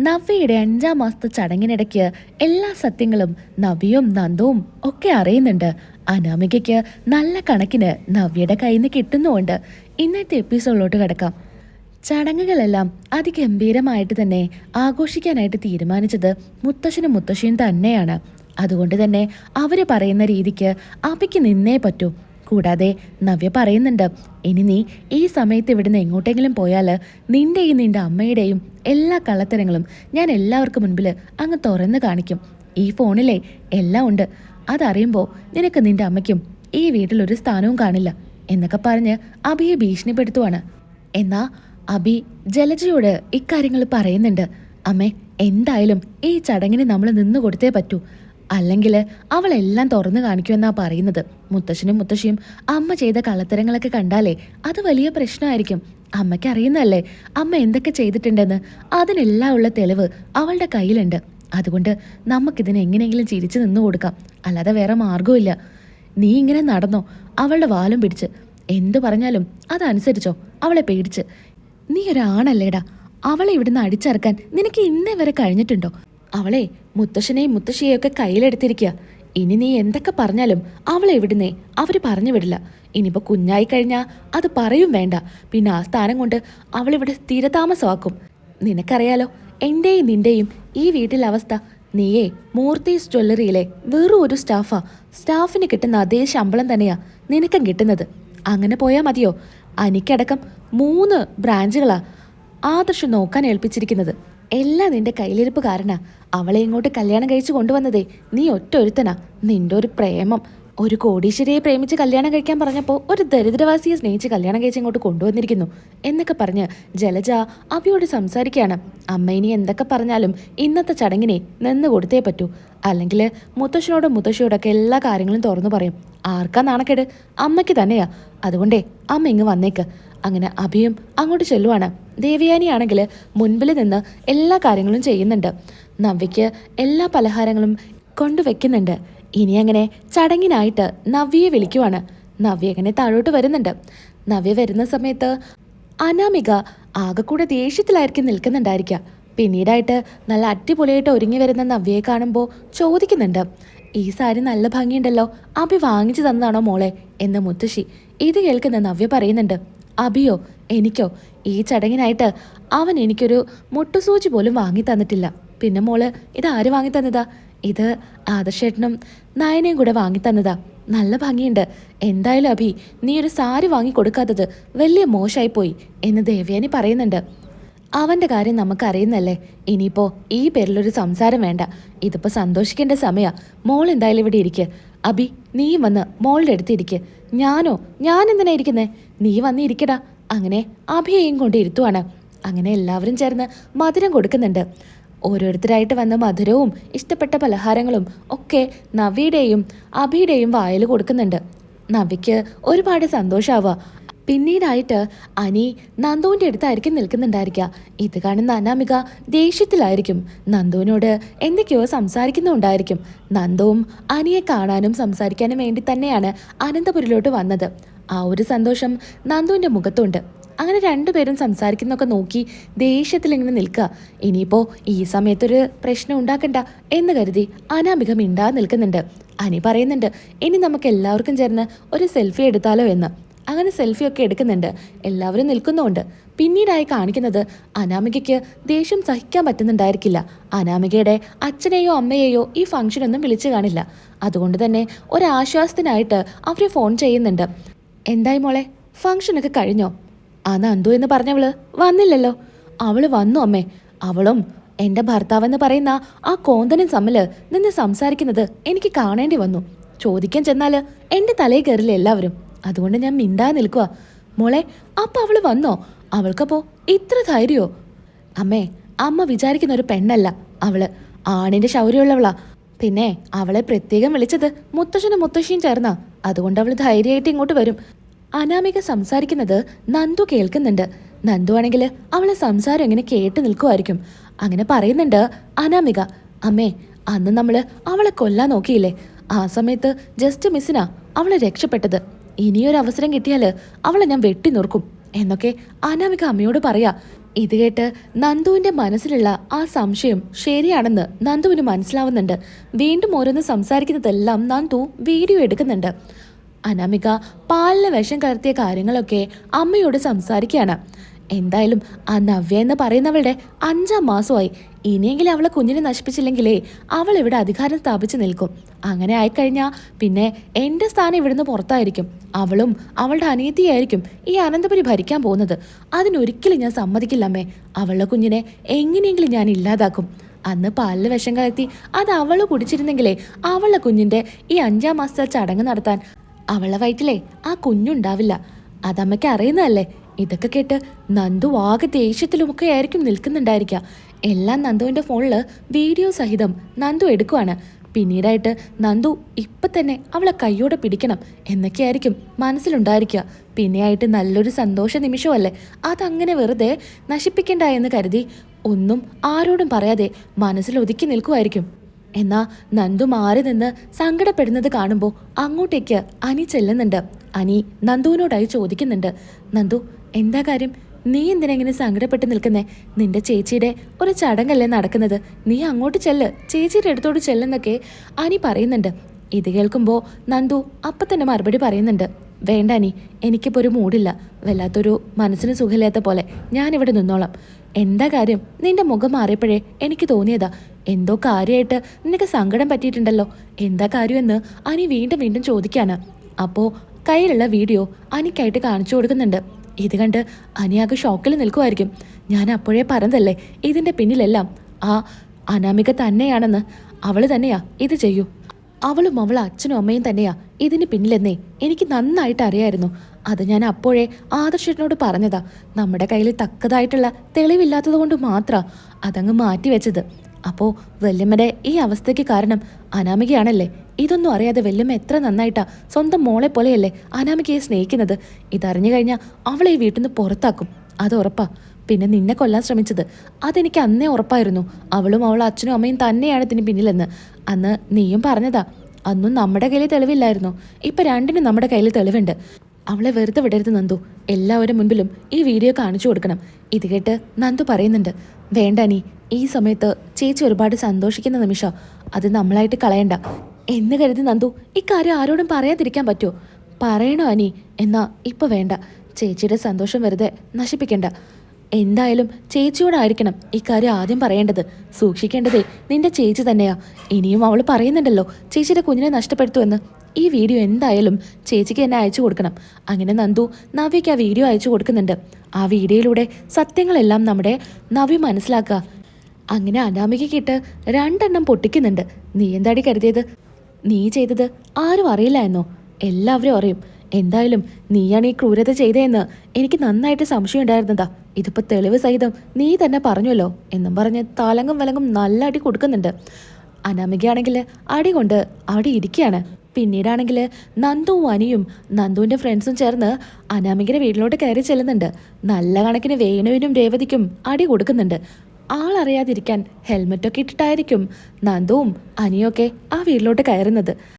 നവ്യയുടെ അഞ്ചാം മാസത്തെ ചടങ്ങിനിടയ്ക്ക് എല്ലാ സത്യങ്ങളും നവ്യയും നന്ദവും ഒക്കെ അറിയുന്നുണ്ട്. അനാമികയ്ക്ക് നല്ല കണക്കിന് നവ്യയുടെ കയ്യിൽ നിന്ന് കിട്ടുന്നുമുണ്ട്. ഇന്നത്തെ എപ്പിസോഡിലോട്ട് കിടക്കാം. ചടങ്ങുകളെല്ലാം അതിഗംഭീരമായിട്ട് തന്നെ ആഘോഷിക്കാനായിട്ട് തീരുമാനിച്ചത് മുത്തശ്ശനും മുത്തശ്ശിയും തന്നെയാണ്. അതുകൊണ്ട് തന്നെ അവർ പറയുന്ന രീതിക്ക് അപ്പയ്ക്ക് നിന്നേ പറ്റൂ. കൂടാതെ നവ്യ പറയുന്നുണ്ട് ഇനി നീ ഈ സമയത്ത് ഇവിടുന്ന് എങ്ങോട്ടെങ്കിലും പോയാൽ നിന്റെയും നിന്റെ അമ്മയുടെയും എല്ലാ കള്ളത്തരങ്ങളും ഞാൻ എല്ലാവർക്കും മുൻപിൽ അങ്ങ് തുറന്ന് കാണിക്കും. ഈ ഫോണിലെ എല്ലാം ഉണ്ട്. അതറിയുമ്പോൾ നിനക്ക് നിന്റെ അമ്മയ്ക്കും ഈ വീട്ടിലൊരു സ്ഥാനവും കാണില്ല എന്നൊക്കെ പറഞ്ഞ് അഭിയെ ഭീഷണിപ്പെടുത്തുവാണ്. എന്നാ അബി ജലജയോട് ഇക്കാര്യങ്ങൾ പറയുന്നുണ്ട് അമ്മേ എന്തായാലും ഈ ചടങ്ങിന് നമ്മൾ നിന്നു കൊടുത്തേ പറ്റൂ. അല്ലെങ്കിൽ അവളെല്ലാം തുറന്നു കാണിക്കുമെന്നാ പറയുന്നത്. മുത്തശ്ശനും മുത്തശ്ശിയും അമ്മ ചെയ്ത കള്ളത്തരങ്ങളൊക്കെ കണ്ടാലേ അത് വലിയ പ്രശ്നമായിരിക്കും. അമ്മയ്ക്ക് അറിയുന്നല്ലേ അമ്മ എന്തൊക്കെ ചെയ്തിട്ടുണ്ടെന്ന്? അതിനെല്ലാം ഉള്ള തെളിവ് അവളുടെ കയ്യിലുണ്ട്. അതുകൊണ്ട് നമുക്കിതിന് എങ്ങനെയെങ്കിലും ചിരിച്ചു നിന്നു കൊടുക്കാം. അല്ലാതെ വേറെ മാർഗമില്ല നീ ഇങ്ങനെ നടന്നോ? അവളുടെ വാലും പിടിച്ച്. എന്തു പറഞ്ഞാലും അതനുസരിച്ചോ? അവളെ പേടിച്ച്. നീ ഒരാണല്ലേടാ. അവളെ ഇവിടുന്ന് അടിച്ചിറക്കാൻ നിനക്ക് ഇന്നേ വരെ കഴിഞ്ഞിട്ടുണ്ടോ? അവളെ മുത്തശ്ശനെയും മുത്തശ്ശിയെയും ഒക്കെ കയ്യിലെടുത്തിരിക്കുക ഇനി നീ എന്തൊക്കെ പറഞ്ഞാലും അവളെ ഇവിടുന്നേ അവർ പറഞ്ഞു വിടില്ല. ഇനിയിപ്പോ കുഞ്ഞായി കഴിഞ്ഞാ അത് പറയും വേണ്ട. പിന്നെ ആ സ്ഥാനം കൊണ്ട് അവളിവിടെ സ്ഥിരതാമസമാക്കും. നിനക്കറിയാലോ എന്റെയും നിന്റെയും ഈ വീട്ടിലെ അവസ്ഥ. നീയേ മൂർത്തീസ് ജ്വല്ലറിയിലെ വെറും ഒരു സ്റ്റാഫാ. സ്റ്റാഫിന് കിട്ടുന്ന അതേ ശമ്പളം തന്നെയാ നിനക്കും കിട്ടുന്നത്. അങ്ങനെ പോയാൽ മതിയോ? അനിക്കടക്കം മൂന്ന് ബ്രാഞ്ചുകളാ ആദർശ് നോക്കാൻ ഏൽപ്പിച്ചിരിക്കുന്നത്. എല്ലാം നിന്റെ കയ്യിലിരിപ്പ് കാരണ. അവളെ ഇങ്ങോട്ട് കല്യാണം കഴിച്ചു കൊണ്ടുവന്നതേ. നീ ഒറ്റ ഒരുത്തനാ നിന്റെ ഒരു പ്രേമം. ഒരു കോടീശ്വരിയെ പ്രേമിച്ച് കല്യാണം കഴിക്കാൻ പറഞ്ഞപ്പോൾ ഒരു ദരിദ്രവാസിയെ സ്നേഹിച്ച് കല്യാണം കഴിച്ച് ഇങ്ങോട്ട് കൊണ്ടുവന്നിരിക്കുന്നു എന്നൊക്കെ പറഞ്ഞ് ജലജ അവയോട് സംസാരിക്കുകയാണ്. അമ്മ ഇനി എന്തൊക്കെ പറഞ്ഞാലും ഇന്നത്തെ ചടങ്ങിനെ നിന്ന് കൊടുത്തേ പറ്റൂ. അല്ലെങ്കിൽ മുത്തശ്ശനോടും മുത്തശ്ശിയോടൊക്കെ എല്ലാ കാര്യങ്ങളും തുറന്നു പറയും. ആർക്കാ നാണക്കേട്? അമ്മയ്ക്ക് തന്നെയാ. അതുകൊണ്ടേ അമ്മ ഇങ്ങ് വന്നേക്ക്. അങ്ങനെ അഭിയും അങ്ങോട്ട് ചെല്ലുവാണ്. ദേവയാനിയാണെങ്കിൽ മുൻപിൽ നിന്ന് എല്ലാ കാര്യങ്ങളും ചെയ്യുന്നുണ്ട്. നവ്യയ്ക്ക് എല്ലാ പലഹാരങ്ങളും കൊണ്ടുവെക്കുന്നുണ്ട്. ഇനി അങ്ങനെ ചടങ്ങിനായിട്ട് നവ്യയെ വിളിക്കുവാണ്. നവ്യ അങ്ങനെ താഴോട്ട് വരുന്നുണ്ട്. നവ്യ വരുന്ന സമയത്ത് അനാമിക ആകെക്കൂടെ ദേഷ്യത്തിലായിരിക്കും നിൽക്കുന്നുണ്ടായിരിക്കുക പിന്നീടായിട്ട് നല്ല അടിപൊളിയായിട്ട് ഒരുങ്ങി വരുന്ന നവ്യയെ കാണുമ്പോൾ ചോദിക്കുന്നുണ്ട്. ഈ സാരി നല്ല ഭംഗിയുണ്ടല്ലോ അഭി വാങ്ങിച്ചു തന്നതാണോ മോളെ? എന്ന് മുത്തശ്ശി ഇത് കേൾക്കുന്ന നവ്യ പറയുന്നുണ്ട്. അഭിയോ എനിക്കോ? ഈ ചടങ്ങിനായിട്ട് അവൻ എനിക്കൊരു മുട്ടുസൂചി പോലും വാങ്ങി തന്നിട്ടില്ല പിന്നെ മോൾ ഇത് ആര് വാങ്ങി തന്നതാ ഇത് ആദർശേട്ടനും നയനയും കൂടെ വാങ്ങി തന്നതാ നല്ല ഭംഗിയുണ്ട്. എന്തായാലും അഭി നീ ഒരു സാരി വാങ്ങി കൊടുക്കാത്തത് വലിയ മോശമായിപ്പോയി എന്ന് ദേവ്യാനി പറയുന്നുണ്ട്. അവന്റെ കാര്യം നമുക്കറിയുന്നല്ലേ? ഇനിയിപ്പോൾ ഈ പേരിലൊരു സംസാരം വേണ്ട. ഇതിപ്പോൾ സന്തോഷിക്കേണ്ട സമയമാണ് മോൾ എന്തായാലും ഇവിടെ ഇരിക്കുക അബി നീ വന്ന് മോളുടെ അടുത്ത് ഇരിക്കുക ഞാനോ? ഞാൻ എന്തിനാ ഇരിക്കുന്നേ? നീ വന്നിരിക്കടാ. അങ്ങനെ അഭിയെയും കൊണ്ട് ഇരുത്തുവാണ്. അങ്ങനെ എല്ലാവരും ചേർന്ന് മധുരം കൊടുക്കുന്നുണ്ട്. ഓരോരുത്തരായിട്ട് വന്ന മധുരവും ഇഷ്ടപ്പെട്ട പലഹാരങ്ങളും ഒക്കെ നവിയുടെയും അഭിയുടെയും വായിൽ കൊടുക്കുന്നുണ്ട്. നവിക്ക് ഒരുപാട് സന്തോഷാവുക പിന്നീടായിട്ട് അനി നന്ദുവിന്റെ അടുത്തായിരിക്കും നിൽക്കുന്നുണ്ടായിരിക്കുക. ഇത് കാണുന്ന അനാമിക ദേഷ്യത്തിലായിരിക്കും. നന്ദുവിനോട് എന്തൊക്കെയോ സംസാരിക്കുന്നുണ്ടായിരിക്കും. നന്ദുവും അനിയെ കാണാനും സംസാരിക്കാനും വേണ്ടി തന്നെയാണ് അനന്തപുരിലോട്ട് വന്നത്. ആ ഒരു സന്തോഷം നന്ദുവിന്റെ മുഖത്തുണ്ട്. അങ്ങനെ രണ്ടുപേരും സംസാരിക്കുന്നൊക്കെ നോക്കി ദേഷ്യത്തിൽ ഇങ്ങനെ നിൽക്കുക. ഇനിയിപ്പോ ഈ സമയത്തൊരു പ്രശ്നം ഉണ്ടാക്കണ്ട എന്ന് കരുതി അനാമിക മിണ്ടാതെ നിൽക്കുന്നുണ്ട്. അനി പറയുന്നുണ്ട് ഇനി നമുക്ക് എല്ലാവർക്കും ചേർന്ന് ഒരു സെൽഫി എടുത്താലോ എന്ന്. അങ്ങനെ സെൽഫി ഒക്കെ എടുക്കുന്നുണ്ട്. എല്ലാവരും നിൽക്കുന്നുമുണ്ട്. പിന്നീടായി കാണിക്കുന്നത് അനാമികയ്ക്ക് ദേഷ്യം സഹിക്കാൻ പറ്റുന്നുണ്ടായിരിക്കില്ല. അനാമികയുടെ അച്ഛനെയോ അമ്മയെയോ ഈ ഫംഗ്ഷനൊന്നും വിളിച്ചു കാണില്ല. അതുകൊണ്ട് തന്നെ ഒരാശ്വാസത്തിനായിട്ട് അവർ ഫോൺ ചെയ്യുന്നുണ്ട്. എന്തായി മോളെ? ഫംഗ്ഷനൊക്കെ കഴിഞ്ഞോ? ആ നന്ദു എന്ന് പറഞ്ഞവൾ വന്നില്ലല്ലോ. അവൾ വന്നു അമ്മേ. അവളും എന്റെ ഭർത്താവെന്ന് പറയുന്ന ആ കോന്തനും തമ്മിൽ നിന്ന് സംസാരിക്കുന്നത് എനിക്ക് കാണേണ്ടി വന്നു. ചോദിക്കാൻ ചെന്നാൽ എന്റെ തലയിൽ കയറില്ല എല്ലാവരും? അതുകൊണ്ട് ഞാൻ മിണ്ടാ നിൽക്കുക മോളെ അപ്പൊ അവൾ വന്നോ? അവൾക്കപ്പോ ഇത്ര ധൈര്യോ? അമ്മേ അമ്മ വിചാരിക്കുന്ന ഒരു പെണ്ണല്ല അവൾ. ആണിന്റെ ശൗര്യമുള്ളവളാ. പിന്നെ അവളെ പ്രത്യേകം വിളിച്ചത് മുത്തശ്ശനും മുത്തശ്ശിയും ചേർന്നാ. അതുകൊണ്ട് അവൾ ധൈര്യമായിട്ട് ഇങ്ങോട്ട് വരും. അനാമിക സംസാരിക്കുന്നത് നന്ദു കേൾക്കുന്നുണ്ട്. നന്ദു ആണെങ്കിൽ അവളെ സംസാരം എങ്ങനെ കേട്ട് നിൽക്കുമായിരിക്കും. അങ്ങനെ പറയുന്നുണ്ട് അനാമിക അമ്മേ അന്ന് നമ്മൾ അവളെ കൊല്ലാൻ നോക്കിയില്ലേ? ആ സമയത്ത് ജസ്റ്റ് മിസ്സിനാ അവളെ രക്ഷപ്പെട്ടത്. ഇനിയൊരു അവസരം കിട്ടിയാൽ അവളെ ഞാൻ വെട്ടി നുറുക്കും. എന്നൊക്കെ അനാമിക അമ്മയോട് പറയാ. ഇത് കേട്ട് നന്ദുവിന്റെ മനസ്സിലുള്ള ആ സംശയം ശരിയാണെന്ന് നന്ദുവിന് മനസ്സിലാവുന്നുണ്ട്. വീണ്ടും ഓരോന്ന് സംസാരിക്കുന്നതെല്ലാം നന്ദു വീഡിയോ എടുക്കുന്നുണ്ട്. അനാമിക പാലിന് വിഷം കലർത്തിയ കാര്യങ്ങളൊക്കെ അമ്മയോട് സംസാരിക്കുകയാണ്. എന്തായാലും ആ നവ്യ എന്ന് പറയുന്നവളുടെ അഞ്ചാം മാസമായി. ഇനിയെങ്കിലും അവളെ കുഞ്ഞിനെ നശിപ്പിച്ചില്ലെങ്കിലേ അവൾ ഇവിടെ അധികാരം സ്ഥാപിച്ചു നിൽക്കും. അങ്ങനെ ആയിക്കഴിഞ്ഞാൽ പിന്നെ എന്റെ സ്ഥാനം ഇവിടുന്ന് പുറത്തായിരിക്കും. അവളും അവളുടെ അനീതിയായിരിക്കും ഈ അനന്തപുരി ഭരിക്കാൻ പോകുന്നത്. അതിനൊരിക്കലും ഞാൻ സമ്മതിക്കില്ല അമ്മേ. അവളുടെ കുഞ്ഞിനെ എങ്ങനെയെങ്കിലും ഞാൻ ഇല്ലാതാക്കും. അന്ന് പാലിൽ വിഷം കലർത്തി അത് അവൾ കുടിച്ചിരുന്നെങ്കിലേ അവളുടെ കുഞ്ഞിന്റെ ഈ അഞ്ചാം മാസത്തെ ചടങ്ങ് നടത്താൻ അവളുടെ വയറ്റിലേ ആ കുഞ്ഞുണ്ടാവില്ല. അതമ്മയ്ക്ക് അറിയുന്നതല്ലേ? ഇതൊക്കെ കേട്ട് നന്ദു ആകെ ദേഷ്യത്തിലുമൊക്കെ ആയിരിക്കും നിൽക്കുന്നുണ്ടായിരിക്കുക എല്ലാം നന്ദുവിന്റെ ഫോണിൽ വീഡിയോ സഹിതം നന്ദു എടുക്കുവാണ്. പിന്നീടായിട്ട് നന്ദു ഇപ്പൊ തന്നെ അവളെ കൈയോടെ പിടിക്കണം എന്നൊക്കെയായിരിക്കും മനസ്സിലുണ്ടായിരിക്കുക പിന്നെയായിട്ട് നല്ലൊരു സന്തോഷ നിമിഷമല്ലേ? അതങ്ങനെ വെറുതെ നശിപ്പിക്കണ്ട എന്ന് കരുതി ഒന്നും ആരോടും പറയാതെ മനസ്സിൽ ഒതുക്കി നിൽക്കുമായിരിക്കും എന്നാ നന്ദു മാറി നിന്ന് സങ്കടപ്പെടുന്നത് കാണുമ്പോൾ അങ്ങോട്ടേക്ക് അനി ചെല്ലുന്നുണ്ട്. അനി നന്ദുവിനോടായി ചോദിക്കുന്നുണ്ട്. നന്ദു എന്താ കാര്യം? നീ എന്തിനാ ഇങ്ങനെ സങ്കടപ്പെട്ട് നിൽക്കുന്നേ? നിന്റെ ചേച്ചിയുടെ ഒരു ചടങ്ങല്ലേ നടക്കുന്നത്. നീ അങ്ങോട്ട് ചെല്ല്. ചേച്ചിയുടെ അടുത്തോട്ട് ചെല്ലെന്നൊക്കെ അനി പറയുന്നുണ്ട്. ഇത് കേൾക്കുമ്പോൾ നന്ദു അപ്പം തന്നെ മറുപടി പറയുന്നുണ്ട്. വേണ്ട അനി എനിക്കിപ്പോൾ ഒരു മൂടില്ല. വല്ലാത്തൊരു മനസ്സിന് സുഖമില്ലാത്ത പോലെ ഞാനിവിടെ നിന്നോളാം. എന്താ കാര്യം? നിന്റെ മുഖം മാറിയപ്പോഴേ എനിക്ക് തോന്നിയതാ. എന്തോ കാര്യമായിട്ട് നിനക്ക് സങ്കടം പറ്റിയിട്ടുണ്ടല്ലോ. എന്താ കാര്യമെന്ന് അനി വീണ്ടും വീണ്ടും ചോദിക്കാനാ അപ്പോൾ കയ്യിലുള്ള വീഡിയോ അനിക്കായിട്ട് കാണിച്ചു കൊടുക്കുന്നുണ്ട്. ഇത് കണ്ട് അനിയാകെ ഷോക്കിൽ നിൽക്കുമായിരിക്കും. ഞാൻ അപ്പോഴേ പറഞ്ഞതല്ലേ ഇതിന്റെ പിന്നിലെല്ലാം. ആ അനാമിക തന്നെയാണെന്ന്. അവൾ തന്നെയാ ഇത് ചെയ്യൂ. അവളും അവളെ അച്ഛനും അമ്മയും തന്നെയാ ഇതിന് പിന്നിലെന്നേ. എനിക്ക് നന്നായിട്ട് അറിയായിരുന്നു. അത് ഞാൻ അപ്പോഴേ ആദർശനോട് പറഞ്ഞതാ. നമ്മുടെ കയ്യിൽ തക്കതായിട്ടുള്ള തെളിവില്ലാത്തത് കൊണ്ട് മാത്രാ അതങ്ങ് മാറ്റിവെച്ചത്. അപ്പോ വല്യമ്മയുടെ ഈ അവസ്ഥയ്ക്ക് കാരണം അനാമികയാണല്ലേ? ഇതൊന്നും അറിയാതെ വല്യമ്മ എത്ര നന്നായിട്ടാ സ്വന്തം മോളെ പോലെയല്ലേ അനാമികയെ സ്നേഹിക്കുന്നത്. ഇതറിഞ്ഞു കഴിഞ്ഞാൽ അവളെ ഈ വീട്ടിൽ നിന്ന് പുറത്താക്കും. അത് ഉറപ്പാ. പിന്നെ നിന്നെ കൊല്ലാൻ ശ്രമിച്ചത്. അതെനിക്ക് അന്നേ ഉറപ്പായിരുന്നു. അവളും അവളുടെ അച്ഛനും അമ്മയും തന്നെയാണ് ഇതിന് പിന്നിലെന്ന്. അന്ന് നീയും പറഞ്ഞതാ. അന്നും നമ്മുടെ കയ്യിൽ തെളിവില്ലായിരുന്നു. ഇപ്പൊ രണ്ടിനും നമ്മുടെ കയ്യിൽ തെളിവുണ്ട്. അവളെ വെറുതെ വിടരുത് നന്ദു. എല്ലാവരും മുൻപിലും ഈ വീഡിയോ കാണിച്ചു കൊടുക്കണം. ഇത് കേട്ട് നന്ദു പറയുന്നുണ്ട്. വേണ്ട നീ ഈ സമയത്ത് ചേച്ചി ഒരുപാട് സന്തോഷിക്കുന്ന നിമിഷം. അത് നമ്മളായിട്ട് കളയണ്ട. എന്ന് കരുതി നന്ദു ഇക്കാര്യം ആരോടും പറയാതിരിക്കാൻ പറ്റുമോ? പറയണോ അനി എന്നാ ഇപ്പൊ വേണ്ട. ചേച്ചിയുടെ സന്തോഷം വെറുതെ നശിപ്പിക്കണ്ട. എന്തായാലും ചേച്ചിയോടായിരിക്കണം ഇക്കാര്യം ആദ്യം പറയേണ്ടത്. സൂക്ഷിക്കേണ്ടതേ നിന്റെ ചേച്ചി തന്നെയാ. ഇനിയും അവൾ പറയുന്നുണ്ടല്ലോ ചേച്ചിയുടെ കുഞ്ഞിനെ നഷ്ടപ്പെടുത്തുമെന്ന് ഈ വീഡിയോ എന്തായാലും ചേച്ചിക്ക് എന്നെ അയച്ചു കൊടുക്കണം. അങ്ങനെ നന്ദു നവ്യയ്ക്ക് ആ വീഡിയോ അയച്ചു കൊടുക്കുന്നുണ്ട്. ആ വീഡിയോയിലൂടെ സത്യങ്ങളെല്ലാം നമ്മുടെ നവ്യ മനസ്സിലാക്കുക. അങ്ങനെ അനാമികയ്ക്കിട്ട് രണ്ടെണ്ണം പൊട്ടിക്കുന്നുണ്ട്. നീ എന്താടി കരുതിയത്? നീ ചെയ്തത് ആരും അറിയില്ല എന്നോ? എല്ലാവരും അറിയും. എന്തായാലും നീയാണ് ഈ ക്രൂരത ചെയ്തതെന്ന് എനിക്ക് നന്നായിട്ട് സംശയം ഉണ്ടായിരുന്നതാ ഇതിപ്പോ തെളിവ് സഹിതം നീ തന്നെ പറഞ്ഞല്ലോ എന്നും പറഞ്ഞ് തലങ്ങും വലങ്ങും നല്ല അടി കൊടുക്കുന്നുണ്ട്. അനാമികയാണെങ്കിൽ അടി കൊണ്ട് അവിടെ ഇരിക്കുകയാണ്. പിന്നീടാണെങ്കിൽ നന്ദുവും അനിയും നന്ദുവിന്റെ ഫ്രണ്ട്സും ചേർന്ന് അനാമികയുടെ വീട്ടിലോട്ട് കയറി ചെല്ലുന്നുണ്ട്. നല്ല കണക്കിന് വേണുവിനും രേവതിക്കും അടി കൊടുക്കുന്നുണ്ട്. ആളറിയാതിരിക്കാൻ ഹെൽമെറ്റൊക്കെ ഇട്ടിട്ടായിരിക്കും നന്ദുവും അനിയൊക്കെ ആ വീട്ടിലോട്ട് കയറുന്നത്.